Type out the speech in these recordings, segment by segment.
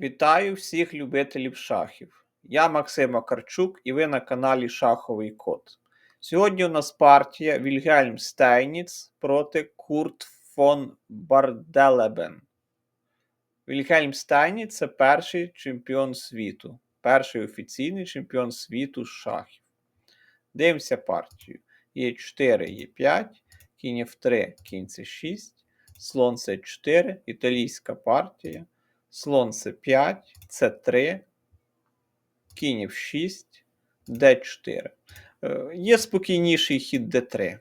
Вітаю всіх любителів шахів. Я Максим Акарчук і ви на каналі Шаховий Код. Сьогодні у нас партія Вільгельм Стейніц проти Курт фон Барделебен. Вільгельм Стейніц це перший чемпіон світу, перший офіційний чемпіон світу з шахів. Дивимося партію. Є 4, є 5, кінь F3, кінь С6, слон С4, італійська партія. Слон С5, С3, кінь F6, Д4. Е, Є спокійніший хід Д3.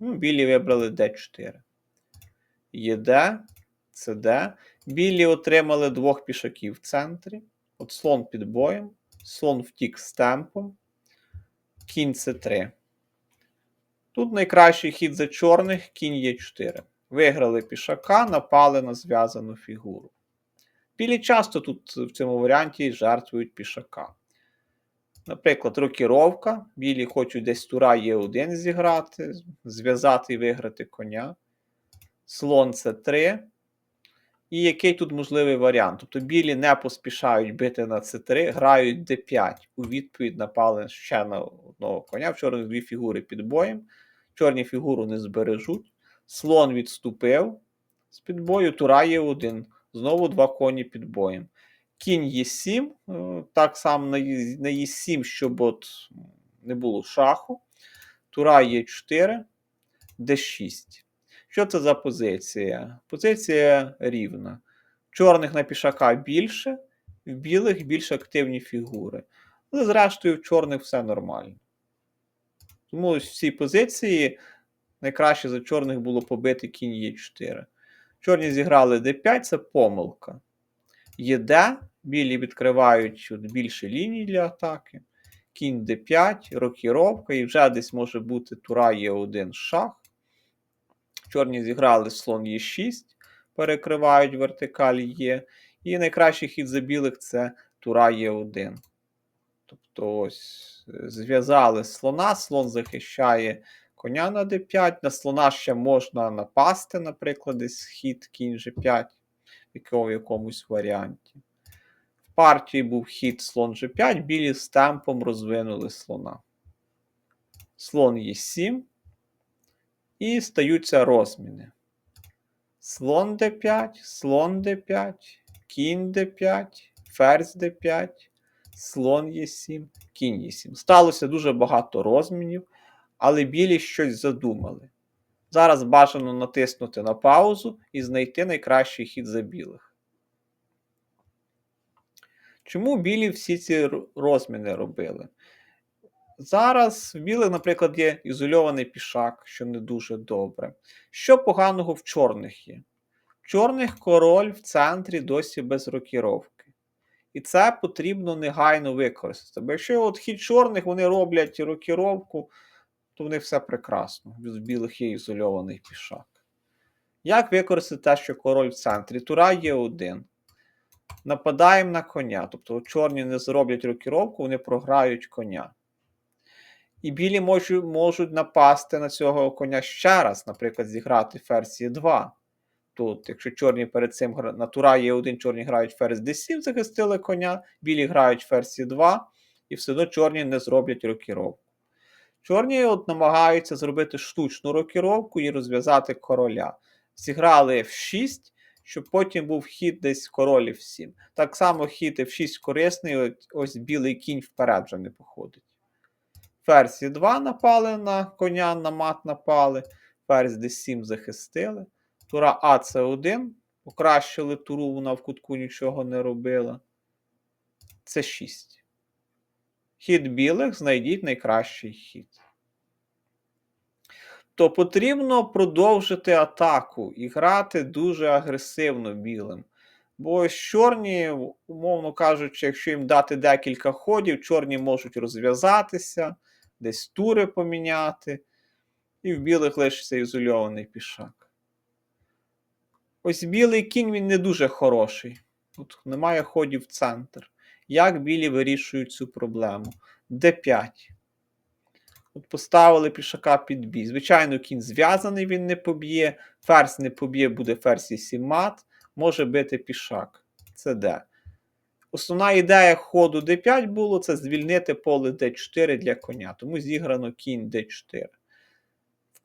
Ну, білі вибрали Д4. ЄД, СД. Білі отримали двох пішаків в центрі. От слон під боєм, слон втік з темпом, кінь С3. Тут найкращий хід за чорних кінь Е4. Виграли пішака, напали на зв'язану фігуру. Білі часто тут в цьому варіанті жертвують пішака. Наприклад, рокіровка. Білі хочуть десь тура Е1 зіграти, зв'язати і виграти коня. Слон С3. І який тут можливий варіант? Тобто білі не поспішають бити на С3, грають Д5. У відповідь напали ще на одного коня. В чорних дві фігури під боєм. Чорні фігуру не збережуть. Слон відступив з під бою, тура є один. Знову два коні під боєм. Кінь Е7, е, так само на на Е7, щоб от не було шаху. Тура Е4, Д6. Що це за позиція? Позиція рівна. Чорних на пішака більше, в білих більш активні фігури. Але, зрештою, в чорних все нормально. Тому в цій позиції найкраще за чорних було побити кінь Е4. Чорні зіграли d5, це помилка. ЄД, білі відкривають от більше ліній для атаки. Кінь d5, рокіровка, і вже десь може бути тура Е1 шах. Чорні зіграли слон Е6, перекривають вертикаль Є. І найкращий хід за білих це тура Е1. Тобто ось е, зв'язали слона, слон захищає коня на d5. На слона ще можна напасти, наприклад, десь хід кінь g5 в якомусь варіанті. В партії був хід слон g5, білі з темпом розвинули слона. Слон Е7. І стаються розміни. Слон d5, слон d5, кінь d5, ферзь d5, слон Е7, кінь Е7. Сталося дуже багато розмінів але білі щось задумали. Зараз бажано натиснути на паузу і знайти найкращий хід за білих. Чому білі всі ці розміни робили? Зараз в білих, наприклад, є ізольований пішак, що не дуже добре. Що поганого в чорних є? В чорних король в центрі досі без рокіровки. І це потрібно негайно використати. Бо якщо от хід чорних вони роблять рокіровку, то в них все прекрасно. В білих є ізольований пішак. Як використати те, що король в центрі? Тура є один. Нападаємо на коня. Тобто чорні не зроблять рокіровку, вони програють коня. І білі можуть, можуть напасти на цього коня ще раз, наприклад, зіграти ферзь 2. Тут, якщо чорні перед цим на тура є один, чорні грають ферзь d7, захистили коня, білі грають ферзь 2, і все одно чорні не зроблять рокіровку. Чорні от намагаються зробити штучну рокіровку і розв'язати короля. Зіграли F6, щоб потім був хід десь король F7. Так само хід F6 корисний, ось білий кінь вперед вже не походить. Ферзь 2 напали на коня, на мат напали. Ферзь d7 захистили. Тура А це 1 Покращили туру, вона в кутку нічого не робила. Це 6. Хід білих знайдіть найкращий хід. То потрібно продовжити атаку і грати дуже агресивно білим. Бо чорні, умовно кажучи, якщо їм дати декілька ходів, чорні можуть розв'язатися, десь тури поміняти, і в білих лишиться ізольований пішак. Ось білий кінь він не дуже хороший. Тут немає ходів в центр. Як білі вирішують цю проблему? d5. От Поставили пішака під бій. Звичайно, кінь зв'язаний, він не поб'є. Ферзь не поб'є, буде ферзь і 7 мат. Може бити пішак. СД. Основна ідея ходу d5 було це звільнити поле d4 для коня, тому зіграно кінь d4.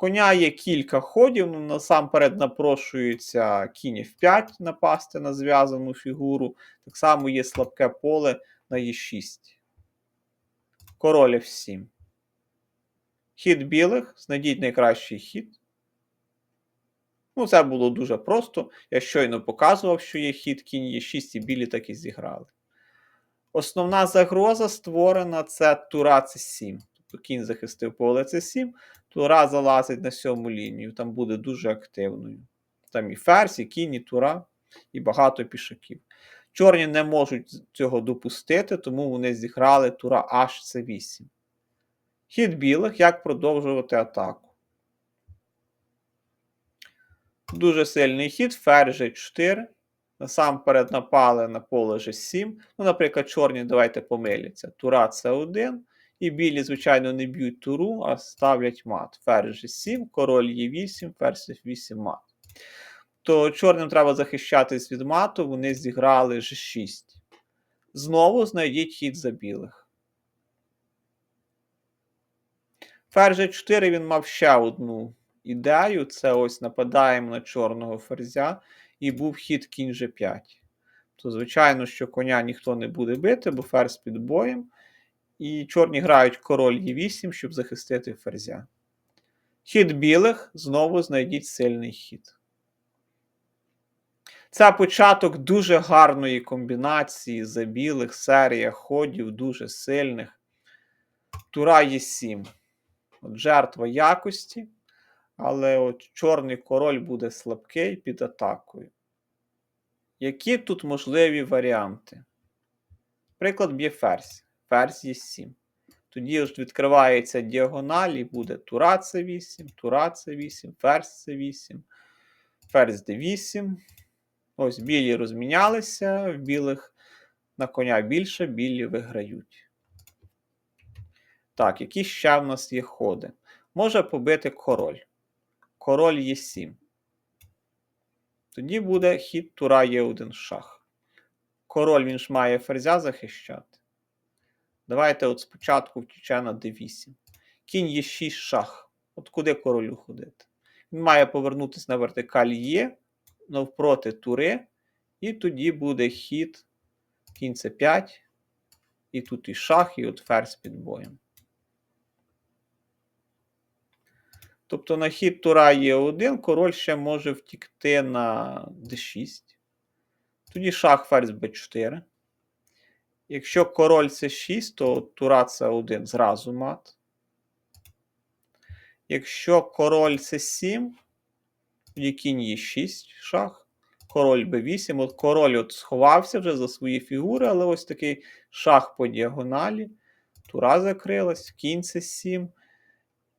Коня є кілька ходів, ну, насамперед напрошується кінь f5 напасти на зв'язану фігуру. Так само є слабке поле на e6. Король f7. Хід білих, знайдіть найкращий хід. Ну, це було дуже просто. Я щойно показував, що є хід кінь Е6, і білі так і зіграли. Основна загроза створена це тура С7. Тобто кінь захистив поле С7, тура залазить на сьому лінію, там буде дуже активною. Там і ферзь, і кінь, і тура, і багато пішаків. Чорні не можуть цього допустити, тому вони зіграли тура HC8. Хід білих, як продовжувати атаку. Дуже сильний хід, ферзь G4. Насамперед напали на поле G7. Ну, наприклад, чорні давайте помиляться. Тура С1. І білі, звичайно, не б'ють туру, а ставлять мат. Ферзь G7, король Е8, ферзь F8 мат. То чорним треба захищатись від мату, вони зіграли G6. Знову знайдіть хід за білих. Ферзь G4 він мав ще одну ідею. Це ось нападаємо на чорного ферзя, і був хід кінь G5. То, звичайно, що коня ніхто не буде бити, бо ферзь під боєм. І чорні грають король Е8, щоб захистити ферзя. Хід білих знову знайдіть сильний хід. Це початок дуже гарної комбінації за білих, серія ходів, дуже сильних. Тура Е7. От Жертва якості. Але от чорний король буде слабкий під атакою. Які тут можливі варіанти? Приклад б'є ферзь. Ферзь є 7. Тоді ж відкривається діагональ і буде тура c 8, тура c 8, ферзь c 8, ферзь d8. Ось білі розмінялися, в білих на коня більше, білі виграють. Так, які ще в нас є ходи? Може побити король. Король є 7. Тоді буде хід тура є 1 шах. Король він ж має ферзя захищати. Давайте от спочатку втіче на d8. Кінь є 6 шах. От куди королю ходити? Він має повернутися на вертикаль Є, навпроти тури, і тоді буде хід кінь c 5 і тут і шах, і от ферзь під боєм. Тобто на хід тура є 1 король ще може втікти на d6. Тоді шах ферзь b4. Якщо король це 6, то тура це 1 зразу мат. Якщо король це 7, тоді кінь є 6 шах. Король b8. От король от сховався вже за свої фігури, але ось такий шах по діагоналі. Тура закрилась, кінь це 7.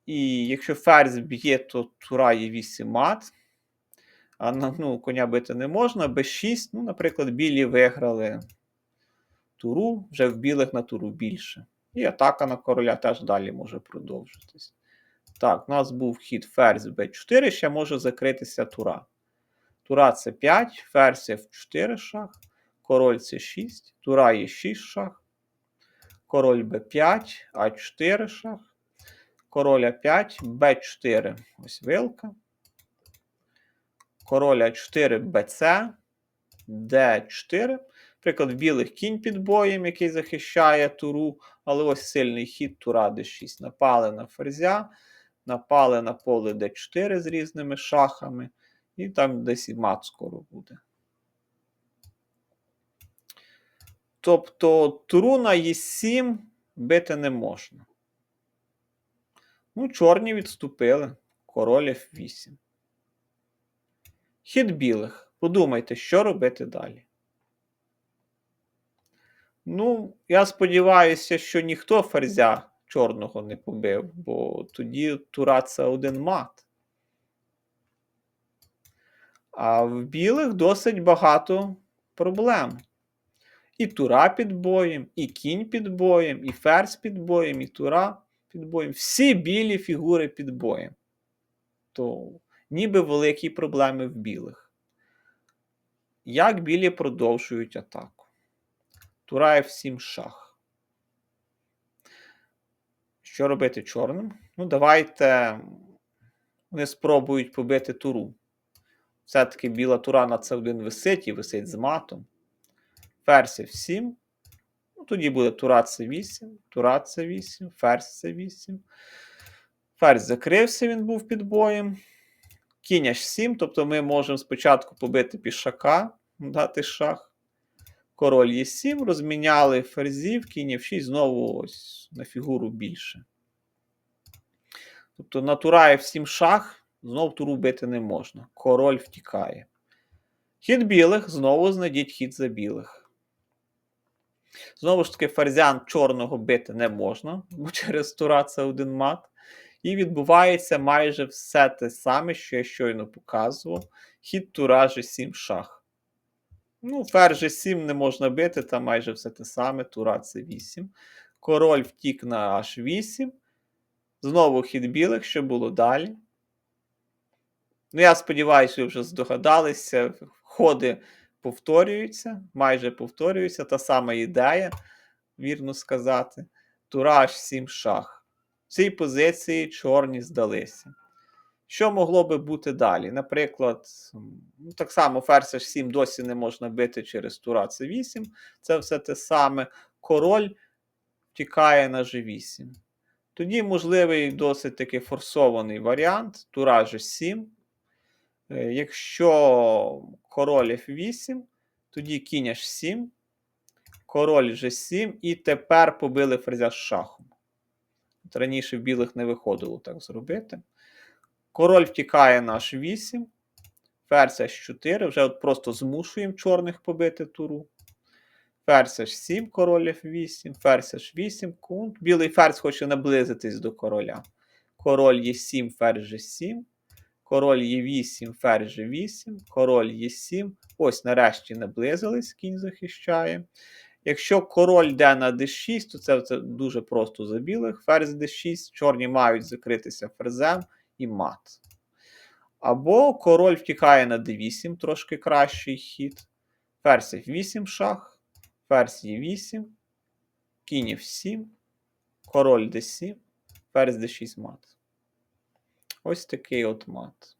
І якщо ферзь б'є, то тура є 8 мат. А ну, коня бити не можна. b6, ну, наприклад, білі виграли туру, вже в білих на туру більше. І атака на короля теж далі може продовжитись. Так, у нас був хід ферзь b4, ще може закритися тура. Тура це 5, ферзь f4 шах, король це 6, тура є 6 шах, король b5, а4 шах, король а5, b4, ось вилка. Король а4, bc, d4. Приклад, білих кінь під боєм, який захищає туру, але ось сильний хід тура d6. Напали на ферзя, напали на поле d4 з різними шахами, і там десь і мат скоро буде. Тобто туру на e7 бити не можна. Ну, чорні відступили. Король f8. Хід білих. Подумайте, що робити далі. Ну, я сподіваюся, що ніхто ферзя чорного не побив, бо тоді тура це один мат. А в білих досить багато проблем. І тура під боєм, і кінь під боєм, і ферзь під боєм, і тура під боєм. Всі білі фігури під боєм. То ніби великі проблеми в білих. Як білі продовжують атаку? Тура F7 шах. Що робити чорним? Ну, давайте вони спробують побити туру. Все-таки біла тура на С1 висить і висить з матом. Ферзь F7. Ну, тоді буде тура С8, тура С8, ферзь С8. Ферзь закрився, він був під боєм. Кінь H7, тобто ми можемо спочатку побити пішака, дати шах. Король Е7, розміняли ферзів, кінь F6, знову ось на фігуру більше. Тобто на тура F7 шах, знов туру бити не можна. Король втікає. Хід білих, знову знайдіть хід за білих. Знову ж таки, ферзян чорного бити не можна, бо через тура це один мат. І відбувається майже все те саме, що я щойно показував. Хід тура G7 шах. Ну, ферзь G7 не можна бити, там майже все те саме, тура c 8. Король втік на H8. Знову хід білих, що було далі. Ну, я сподіваюся, ви вже здогадалися. Ходи повторюються, майже повторюються. Та сама ідея, вірно сказати. Тура H7 шах. В цій позиції чорні здалися. Що могло би бути далі? Наприклад, ну, так само ферзь H7 досі не можна бити через тура C8. Це все те саме. Король тікає на G8. Тоді можливий досить таки форсований варіант тура G7. Е, Якщо король F8, тоді кінь H7, король G7, і тепер побили ферзя з шахом. От Раніше в білих не виходило так зробити. Король втікає на H8, ферзь H4, вже от просто змушуємо чорних побити туру. Ферзь H7, король F8, ферзь H8, кунт. Білий ферзь хоче наблизитись до короля. Король Е7, ферзь G7. Король Е8, ферзь G8, король Е7. Ось нарешті наблизились, кінь захищає. Якщо король йде на d6, то це, це дуже просто за білих. Ферзь d6, чорні мають закритися ферзем і мат. Або король втікає на d8, трошки кращий хід. Ферзь f8 шах, ферзь e8, кінь f7, король d7, ферзь d6 мат. Ось такий от мат.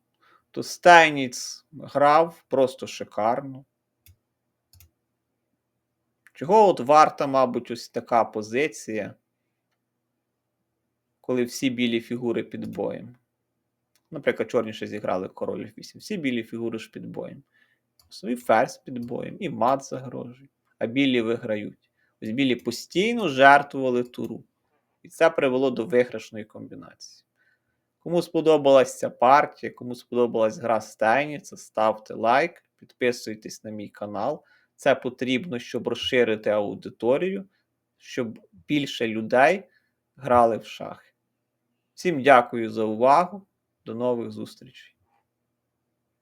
То Стайніц грав просто шикарно. Чого от варта, мабуть, ось така позиція, коли всі білі фігури під боєм. Наприклад, чорні ще зіграли король F8. Всі білі фігури ж під боєм. І ферзь під боєм, і мат загрожує, а білі виграють. Ось білі постійно жертвували туру. І це привело до виграшної комбінації. Кому сподобалась ця партія, кому сподобалась гра Стайніця, ставте лайк, підписуйтесь на мій канал. Це потрібно, щоб розширити аудиторію, щоб більше людей грали в шахи. Всім дякую за увагу. До нових зустрічей!